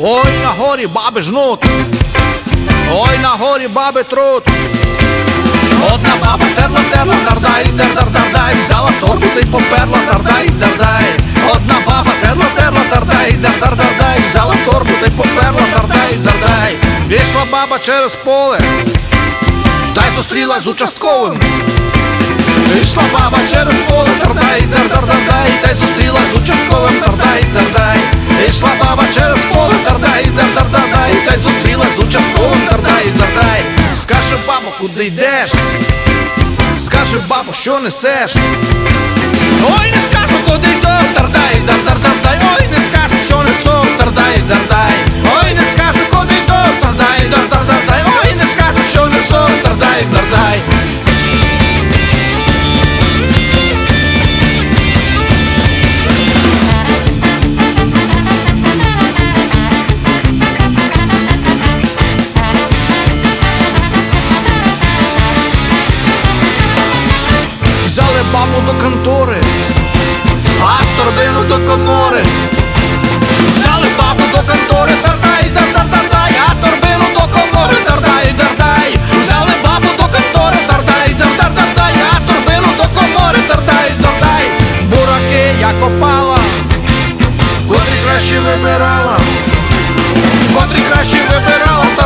горі баби жнуть, ой на горі баби трут. Одна баба терла, терла, тардай, дер, дар, дардай, взяла торбу та й поперла, тардай, дардай. Одна баба терла, терла, тардай, дер, дар, дардай, взяла торбу та й поперла, тардай, дардай. Пішла баба через поле, та й зустріла з участковим. Пішла баба через поле, Бабо, куди йдеш? Скаже бабу, що несеш? Ой, не скажу, куди йду, тардай, Павло до контори, а торбину до комори. Взяли Павло до контори, тардай, тардай, тардай, а торбину до комори, тардай, тардай. Взяли бабу до контори, тардай, тардай, тардай, а торбину до комори, тардай, тардай. Бураки я копала, котрі краще вибирала, котрі краще вибирала.